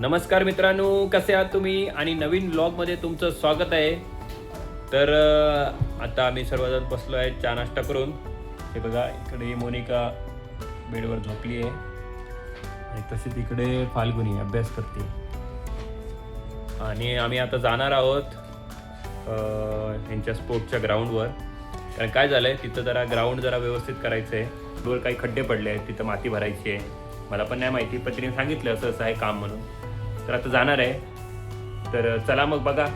नमस्कार मित्रांनो कसे आहात तुम्ही? आणि नवीन ब्लॉगमध्ये तुमचं स्वागत आहे. तर आता आम्ही सर्वजण बसलो आहे चहा नाश्ता करून. हे बघा इकडे मोनिका बेडवर झोपली आहे. आणि तशीच इकडे फाल्गुनी अभ्यास करते. आणि आम्ही आता जाणार आहोत त्यांच्या यांच्या स्पोर्टच्या ग्राउंडवर कारण काय झालं आहे तिथं जरा ग्राउंड जरा व्यवस्थित करायचं आहे वर काही खड्डे पडले आहेत तिथं माती भरायची आहे. मला पण नाही माहिती पत्रीने सांगितलं असं असं आहे काम म्हणून. तर आता जाणार आहे. तर चला मग बघा.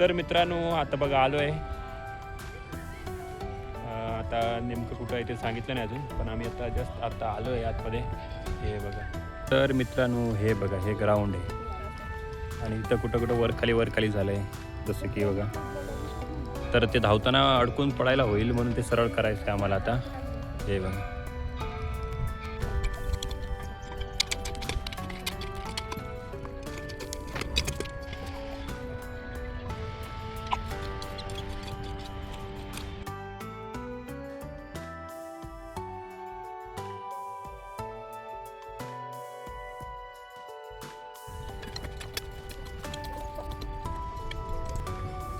तर मित्रांनो आता बघा आलो आहे. आता नेमकं कुठं आहे ते सांगितलं नाही अजून पण आम्ही आता जस्ट आता आलो आहे आतमध्ये. हे बघा. तर मित्रांनो हे बघा हे ग्राउंड आहे. आणि इथं कुठं कुठं वर खाली वर खाली झालं आहे जसं की बघा. तर ते धावताना अडकून पडायला होईल म्हणून ते सरळ करायचं आहे आम्हाला आता. हे बघा.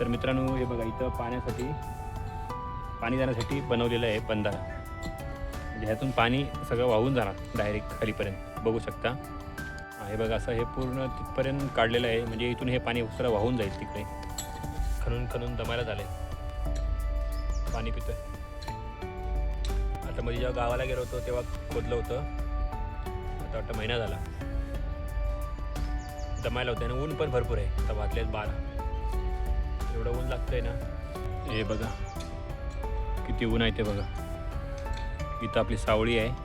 तर मित्रांनो हे बघा इथं पाण्यासाठी पाणी जाण्यासाठी बनवलेलं आहे बंधारा. म्हणजे ह्यातून पाणी सगळं वाहून जाणार डायरेक्ट खालीपर्यंत. बघू शकता. हे बघा असं हे पूर्ण तिथपर्यंत काढलेलं आहे. म्हणजे इथून हे पाणी सरळ वाहून जाईल तिकडे. खणून खणून दमायला झालंय. पाणी पितोय. आता मध्ये जेव्हा गावाला गेलो होतो तेव्हा खोदलं होतं. आता वाटतं महिना झाला. दमायला होतं आणि ऊन पण भरपूर आहे. आता वाजलेत बारा. एवढं ऊन लागतंय ना. हे बघा. किती ऊन आहे ते बघा. इथं आपली सावळी आहे.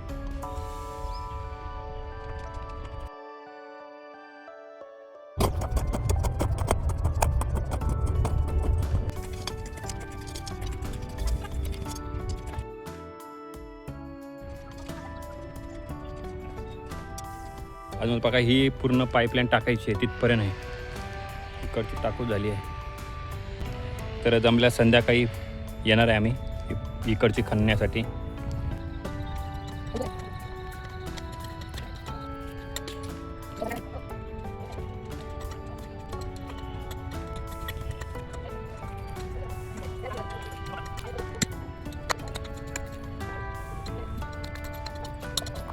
अजून बघा ही पूर्ण पाईपलाईन टाकायची आहे तिथपर्यंत आहे. इकडची टाकू झाली आहे. तर जमल्या संध्याकाळी येणार आहे आम्ही इकडची खणण्यासाठी.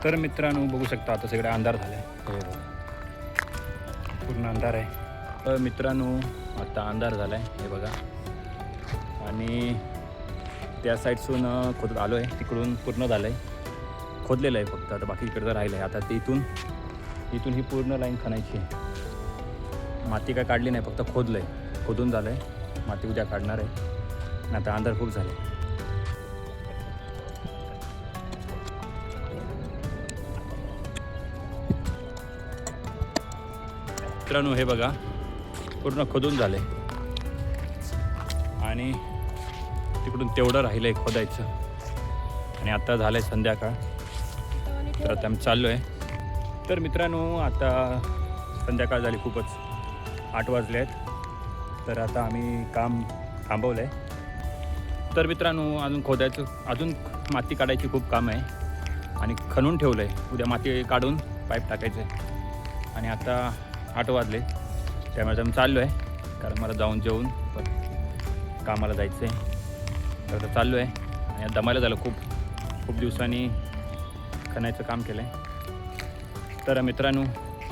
तर मित्रांनो बघू शकता आता सगळं अंधार झाला. आहे पूर्ण अंधार आहे. तर मित्रांनो आता अंधार झाला आहे हे बघा. आणि त्या साईडसून खोदत आलो आहे तिकडून पूर्ण झालं आहे खोदलेलं आहे फक्त. आता बाकी इकडचं राहिलं आहे आता ते इथून इथून ही पूर्ण लाईन खणायची आहे. माती काय काढली नाही फक्त खोदलं आहे खोदून झालं आहे माती उद्या काढणार आहे. आणि आता अंधार खूप झाले मित्रांनो हे बघा. पूर्ण खोदून झाले आणि तिकडून तेवढं राहिलं आहे खोदायचं. आणि आता झालं आहे संध्याकाळ. तर आता आम्ही चाललो आहे तर मित्रांनो आता संध्याकाळ झाली खूपच. आठ वाजले आहेत. तर आता आम्ही काम थांबवलं आहे तर मित्रांनो अजून खोदायचं अजून माती काढायची खूप काम आहे. आणि खणून ठेवलं आहे उद्या माती काढून पाईप टाकायचं आहे आणि आता आठ वाजले. त्यामुळे आम्ही चाललो आहे कारण मला जाऊन जेवून कामाला जायचं आहे तर आता चाललो आहे आणि दमायला झालं खूप. खूप दिवसांनी खणायचं काम केलं आहे तर मित्रांनो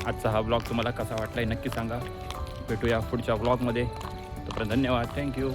आजचा हा ब्लॉग तुम्हाला कसा वाटला आहे नक्की सांगा. भेटूया पुढच्या ब्लॉगमध्ये तोपर्यंत धन्यवाद. थँक्यू